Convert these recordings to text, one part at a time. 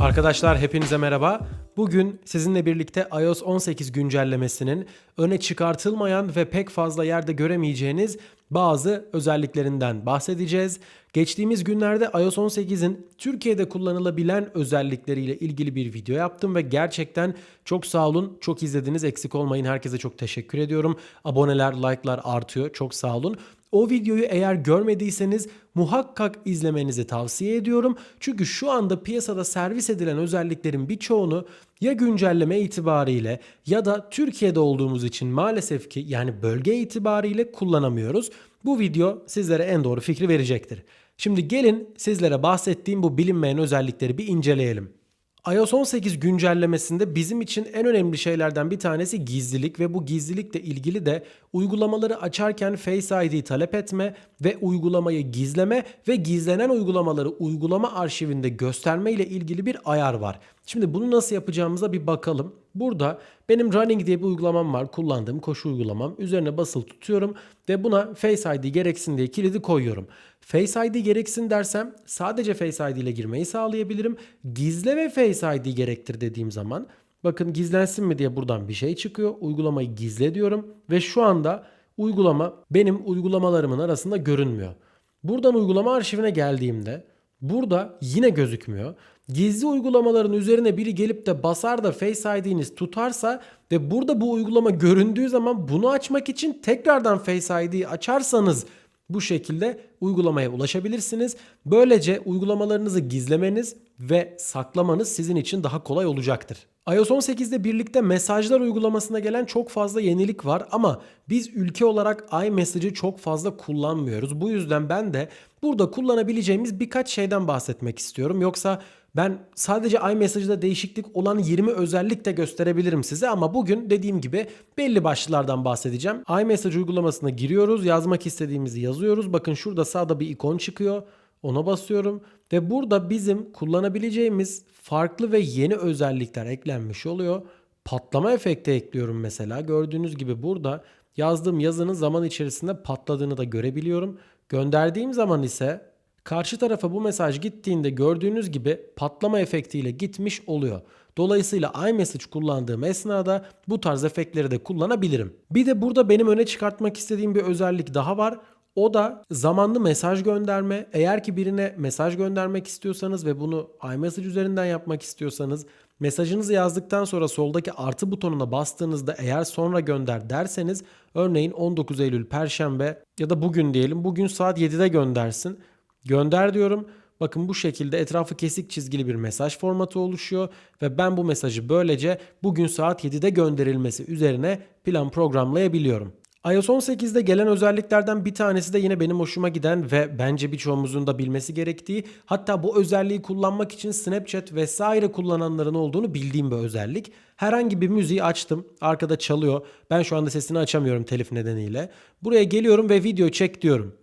Arkadaşlar hepinize merhaba. Bugün sizinle birlikte iOS 18 güncellemesinin öne çıkartılmayan ve pek fazla yerde göremeyeceğiniz bazı özelliklerinden bahsedeceğiz. Geçtiğimiz günlerde iOS 18'in Türkiye'de kullanılabilen özellikleriyle ilgili bir video yaptım ve gerçekten çok sağ olun, çok izlediniz, eksik olmayın. Herkese çok teşekkür ediyorum. Aboneler, like'lar artıyor. Çok sağ olun. O videoyu eğer görmediyseniz muhakkak izlemenizi tavsiye ediyorum. Çünkü şu anda piyasada servis edilen özelliklerin birçoğunu ya güncelleme itibariyle ya da Türkiye'de olduğumuz için maalesef ki yani bölge itibariyle kullanamıyoruz. Bu video sizlere en doğru fikri verecektir. Şimdi gelin sizlere bahsettiğim bu bilinmeyen özellikleri bir inceleyelim. iOS 18 güncellemesinde bizim için en önemli şeylerden bir tanesi gizlilik ve bu gizlilikle ilgili de uygulamaları açarken Face ID talep etme ve uygulamayı gizleme ve gizlenen uygulamaları uygulama arşivinde gösterme ile ilgili bir ayar var. Şimdi bunu nasıl yapacağımıza bir bakalım. Burada benim Running diye bir uygulamam var. Kullandığım koşu uygulamam. Üzerine basılı tutuyorum ve buna Face ID gereksin diye kilidi koyuyorum. Face ID gereksin dersem sadece Face ID ile girmeyi sağlayabilirim. Gizle ve Face ID gerektir dediğim zaman bakın gizlensin mi diye buradan bir şey çıkıyor. Uygulamayı gizle diyorum ve şu anda uygulama benim uygulamalarımın arasında görünmüyor. Buradan uygulama arşivine geldiğimde burada yine gözükmüyor. Gizli uygulamaların üzerine biri gelip de basar da Face ID'niz tutarsa ve burada bu uygulama göründüğü zaman bunu açmak için tekrardan Face ID'yi açarsanız bu şekilde uygulamaya ulaşabilirsiniz. Böylece uygulamalarınızı gizlemeniz ve saklamanız sizin için daha kolay olacaktır. iOS 18'de birlikte mesajlar uygulamasına gelen çok fazla yenilik var ama biz ülke olarak iMessage'ı çok fazla kullanmıyoruz. Bu yüzden ben de burada kullanabileceğimiz birkaç şeyden bahsetmek istiyorum. Yoksa ben sadece iMessage'da değişiklik olan 20 özellik de gösterebilirim size ama bugün dediğim gibi belli başlılardan bahsedeceğim. iMessage uygulamasına giriyoruz, yazmak istediğimizi yazıyoruz. Bakın şurada sağda bir ikon çıkıyor. Ona basıyorum ve burada bizim kullanabileceğimiz farklı ve yeni özellikler eklenmiş oluyor. Patlama efekti ekliyorum mesela. Gördüğünüz gibi burada yazdığım yazının zaman içerisinde patladığını da görebiliyorum. Gönderdiğim zaman ise Karşı tarafa bu mesaj gittiğinde gördüğünüz gibi patlama efektiyle gitmiş oluyor. Dolayısıyla iMessage kullandığım esnada bu tarz efektleri de kullanabilirim. Bir de burada benim öne çıkartmak istediğim bir özellik daha var. O da zamanlı mesaj gönderme. Eğer ki birine mesaj göndermek istiyorsanız ve bunu iMessage üzerinden yapmak istiyorsanız mesajınızı yazdıktan sonra soldaki artı butonuna bastığınızda eğer sonra gönder derseniz örneğin 19 Eylül Perşembe ya da bugün diyelim bugün saat 7'de göndersin. Gönder diyorum. Bakın bu şekilde etrafı kesik çizgili bir mesaj formatı oluşuyor ve ben bu mesajı böylece bugün saat 7'de gönderilmesi üzerine plan programlayabiliyorum. iOS 18'de gelen özelliklerden bir tanesi de yine benim hoşuma giden ve bence birçoğumuzun da bilmesi gerektiği hatta bu özelliği kullanmak için Snapchat vesaire kullananların olduğunu bildiğim bir özellik. Herhangi bir müziği açtım. Arkada çalıyor. Ben şu anda sesini açamıyorum telif nedeniyle. Buraya geliyorum ve video çek diyorum.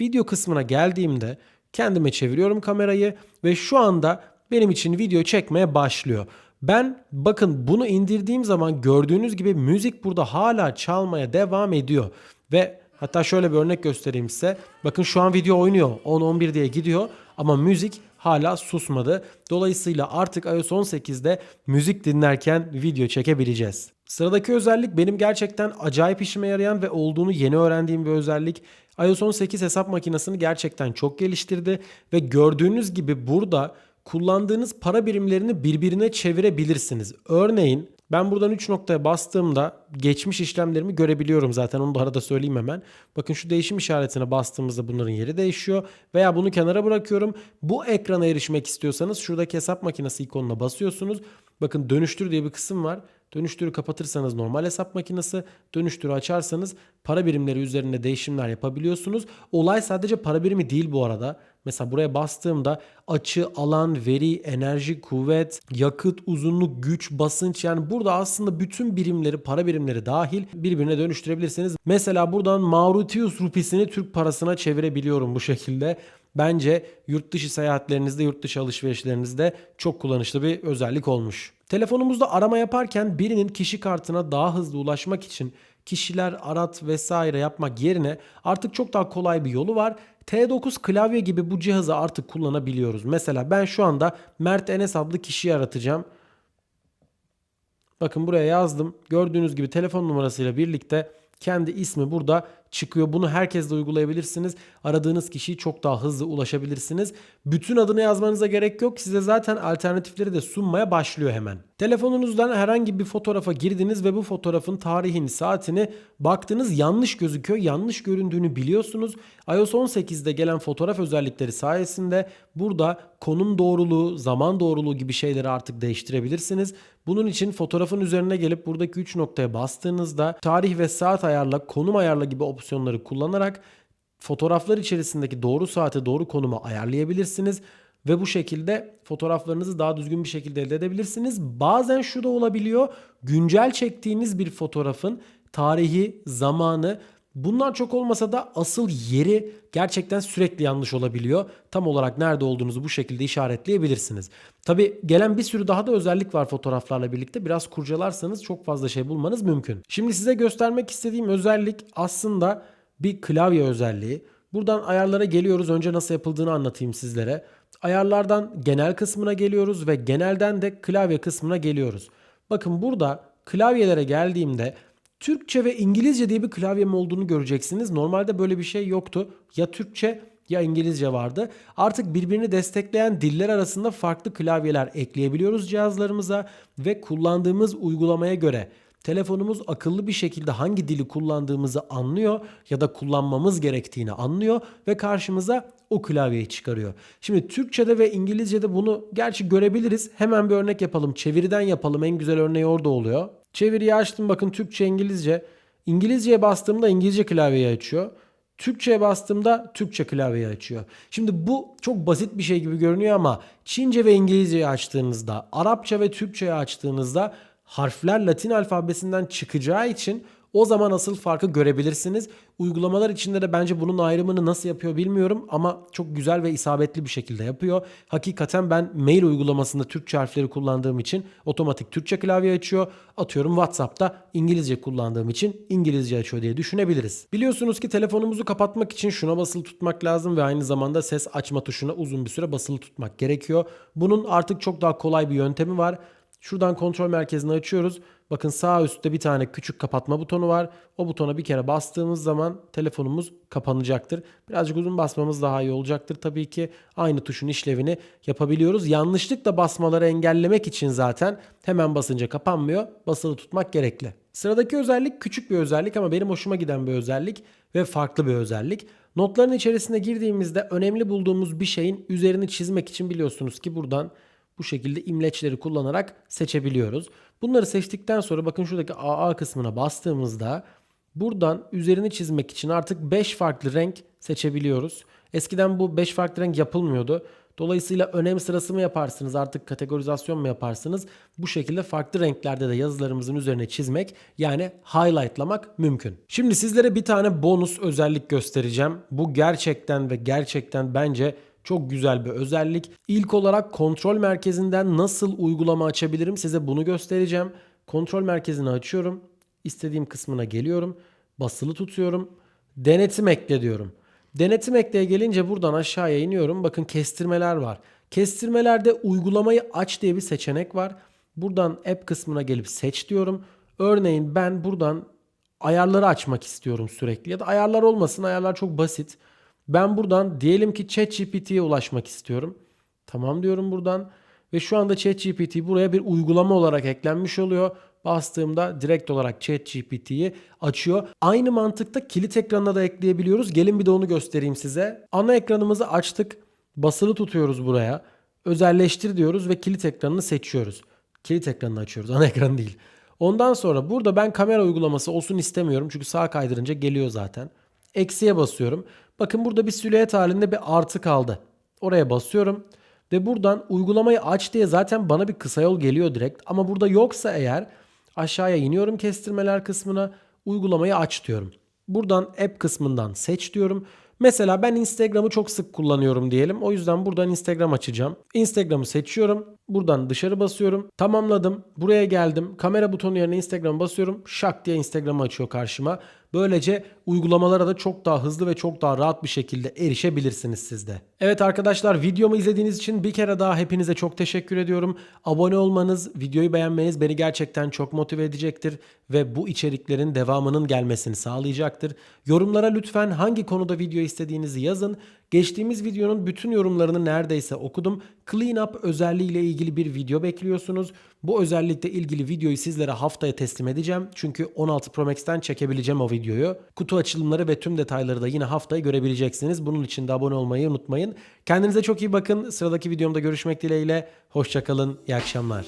Video kısmına geldiğimde kendime çeviriyorum kamerayı ve şu anda benim için video çekmeye başlıyor. Ben bakın bunu indirdiğim zaman gördüğünüz gibi müzik burada hala çalmaya devam ediyor. Ve hatta şöyle bir örnek göstereyim size. Bakın şu an video oynuyor. 10-11 diye gidiyor ama müzik hala susmadı. Dolayısıyla artık iOS 18'de müzik dinlerken video çekebileceğiz. Sıradaki özellik benim gerçekten acayip işime yarayan ve olduğunu yeni öğrendiğim bir özellik. iOS 18 hesap makinesini gerçekten çok geliştirdi ve gördüğünüz gibi burada kullandığınız para birimlerini birbirine çevirebilirsiniz. Örneğin ben buradan 3 noktaya bastığımda geçmiş işlemlerimi görebiliyorum zaten onu da arada söyleyeyim hemen. Bakın şu değişim işaretine bastığımızda bunların yeri değişiyor. Veya bunu kenara bırakıyorum. Bu ekrana erişmek istiyorsanız şuradaki hesap makinesi ikonuna basıyorsunuz. Bakın dönüştür diye bir kısım var. Dönüştürü kapatırsanız normal hesap makinesi, dönüştürü açarsanız para birimleri üzerinde değişimler yapabiliyorsunuz. Olay sadece para birimi değil bu arada. Mesela buraya bastığımda açı, alan, veri, enerji, kuvvet, yakıt, uzunluk, güç, basınç yani burada aslında bütün birimleri, para birimleri dahil birbirine dönüştürebilirsiniz. Mesela buradan Mauritius rupisini Türk parasına çevirebiliyorum bu şekilde. Bence yurt dışı seyahatlerinizde, yurt dışı alışverişlerinizde çok kullanışlı bir özellik olmuş. Telefonumuzda arama yaparken birinin kişi kartına daha hızlı ulaşmak için kişiler arat vesaire yapmak yerine artık çok daha kolay bir yolu var. T9 klavye gibi bu cihazı artık kullanabiliyoruz. Mesela ben şu anda Mert Enes adlı kişiyi aratacağım. Bakın buraya yazdım. Gördüğünüz gibi telefon numarasıyla birlikte kendi ismi burada çıkıyor. Bunu herkes de uygulayabilirsiniz. Aradığınız kişiyi çok daha hızlı ulaşabilirsiniz. Bütün adını yazmanıza gerek yok. Size zaten alternatifleri de sunmaya başlıyor hemen. Telefonunuzdan herhangi bir fotoğrafa girdiniz ve bu fotoğrafın tarihini, saatini baktınız yanlış gözüküyor. Yanlış göründüğünü biliyorsunuz. iOS 18'de gelen fotoğraf özellikleri sayesinde burada konum doğruluğu, zaman doğruluğu gibi şeyleri artık değiştirebilirsiniz. Bunun için fotoğrafın üzerine gelip buradaki 3 noktaya bastığınızda tarih ve saat ayarla, konum ayarla gibi opsiyonları kullanarak fotoğraflar içerisindeki doğru saate doğru konuma ayarlayabilirsiniz. Ve bu şekilde fotoğraflarınızı daha düzgün bir şekilde elde edebilirsiniz. Bazen şu da olabiliyor. Güncel çektiğiniz bir fotoğrafın tarihi, zamanı bunlar çok olmasa da asıl yeri gerçekten sürekli yanlış olabiliyor. Tam olarak nerede olduğunuzu bu şekilde işaretleyebilirsiniz. Tabi gelen bir sürü daha da özellik var fotoğraflarla birlikte. Biraz kurcalarsanız çok fazla şey bulmanız mümkün. Şimdi size göstermek istediğim özellik aslında bir klavye özelliği. Buradan ayarlara geliyoruz. Önce nasıl yapıldığını anlatayım sizlere. Ayarlardan genel kısmına geliyoruz ve genelden de klavye kısmına geliyoruz. Bakın burada klavyelere geldiğimde Türkçe ve İngilizce diye bir klavyem olduğunu göreceksiniz. Normalde böyle bir şey yoktu. Ya Türkçe ya İngilizce vardı. Artık birbirini destekleyen diller arasında farklı klavyeler ekleyebiliyoruz cihazlarımıza ve kullandığımız uygulamaya göre telefonumuz akıllı bir şekilde hangi dili kullandığımızı anlıyor ya da kullanmamız gerektiğini anlıyor ve karşımıza o klavyeyi çıkarıyor. Şimdi Türkçe'de ve İngilizce'de bunu gerçi görebiliriz. Hemen bir örnek yapalım. Çeviriden yapalım. En güzel örneği orada oluyor. Çeviriyi açtım bakın Türkçe, İngilizce. İngilizceye bastığımda İngilizce klavyeyi açıyor. Türkçe'ye bastığımda Türkçe klavyeyi açıyor. Şimdi bu çok basit bir şey gibi görünüyor ama Çince ve İngilizceyi açtığınızda, Arapça ve Türkçeyi açtığınızda harfler Latin alfabesinden çıkacağı için o zaman asıl farkı görebilirsiniz. Uygulamalar içinde de bence bunun ayrımını nasıl yapıyor bilmiyorum ama çok güzel ve isabetli bir şekilde yapıyor. Hakikaten ben mail uygulamasında Türkçe harfleri kullandığım için otomatik Türkçe klavye açıyor. Atıyorum WhatsApp'ta İngilizce kullandığım için İngilizce açıyor diye düşünebiliriz. Biliyorsunuz ki telefonumuzu kapatmak için şuna basılı tutmak lazım ve aynı zamanda ses açma tuşuna uzun bir süre basılı tutmak gerekiyor. Bunun artık çok daha kolay bir yöntemi var. Şuradan kontrol merkezini açıyoruz. Bakın sağ üstte bir tane küçük kapatma butonu var. O butona bir kere bastığımız zaman telefonumuz kapanacaktır. Birazcık uzun basmamız daha iyi olacaktır. Tabii ki aynı tuşun işlevini yapabiliyoruz. Yanlışlıkla basmaları engellemek için zaten hemen basınca kapanmıyor. Basılı tutmak gerekli. Sıradaki özellik küçük bir özellik ama benim hoşuma giden bir özellik ve farklı bir özellik. Notların içerisine girdiğimizde önemli bulduğumuz bir şeyin üzerini çizmek için biliyorsunuz ki buradan bu şekilde imleçleri kullanarak seçebiliyoruz. Bunları seçtikten sonra bakın şuradaki AA kısmına bastığımızda buradan üzerini çizmek için artık 5 farklı renk seçebiliyoruz. Eskiden bu 5 farklı renk yapılmıyordu. Dolayısıyla önem sırası mı yaparsınız artık kategorizasyon mu yaparsınız? Bu şekilde farklı renklerde de yazılarımızın üzerine çizmek yani highlightlamak mümkün. Şimdi sizlere bir tane bonus özellik göstereceğim. Bu gerçekten ve gerçekten bence çok güzel bir özellik. İlk olarak kontrol merkezinden nasıl uygulama açabilirim size bunu göstereceğim. Kontrol merkezini açıyorum. İstediğim kısmına geliyorum. Basılı tutuyorum. Denetim ekle diyorum. Denetim ekleye gelince buradan aşağıya iniyorum. Bakın kestirmeler var. Kestirmelerde uygulamayı aç diye bir seçenek var. Buradan app kısmına gelip seç diyorum. Örneğin ben buradan ayarları açmak istiyorum sürekli. Ya da ayarlar olmasın. Ayarlar çok basit. Ben buradan diyelim ki ChatGPT'ye ulaşmak istiyorum. Tamam diyorum buradan. Ve şu anda ChatGPT buraya bir uygulama olarak eklenmiş oluyor. Bastığımda direkt olarak ChatGPT'yi açıyor. Aynı mantıkta kilit ekranına da ekleyebiliyoruz. Gelin bir de onu göstereyim size. Ana ekranımızı açtık. Basılı tutuyoruz buraya. Özelleştir diyoruz ve kilit ekranını seçiyoruz. Kilit ekranını açıyoruz. Ana ekran değil. Ondan sonra burada ben kamera uygulaması olsun istemiyorum. Çünkü sağ kaydırınca geliyor zaten. Eksiye basıyorum. Bakın burada bir silüet halinde bir artı kaldı. Oraya basıyorum. Ve buradan uygulamayı aç diye zaten bana bir kısa yol geliyor direkt. Ama burada yoksa eğer aşağıya iniyorum kestirmeler kısmına. Uygulamayı aç diyorum. Buradan app kısmından seç diyorum. Mesela ben Instagram'ı çok sık kullanıyorum diyelim. O yüzden buradan Instagram açacağım. Instagram'ı seçiyorum. Buradan dışarı basıyorum. Tamamladım. Buraya geldim. Kamera butonu yerine Instagram basıyorum. Şak diye Instagram'ı açıyor karşıma. Böylece uygulamalara da çok daha hızlı ve çok daha rahat bir şekilde erişebilirsiniz siz de. Evet arkadaşlar videomu izlediğiniz için bir kere daha hepinize çok teşekkür ediyorum. Abone olmanız, videoyu beğenmeniz beni gerçekten çok motive edecektir ve bu içeriklerin devamının gelmesini sağlayacaktır. Yorumlara lütfen hangi konuda video istediğinizi yazın. Geçtiğimiz videonun bütün yorumlarını neredeyse okudum. Clean Up özelliği ile ilgili bir video bekliyorsunuz. Bu özellikle ilgili videoyu sizlere haftaya teslim edeceğim. Çünkü 16 Pro Max'ten çekebileceğim o videoyu. Kutu açılımları ve tüm detayları da yine haftaya görebileceksiniz. Bunun için de abone olmayı unutmayın. Kendinize çok iyi bakın. Sıradaki videomda görüşmek dileğiyle. Hoşçakalın. İyi akşamlar.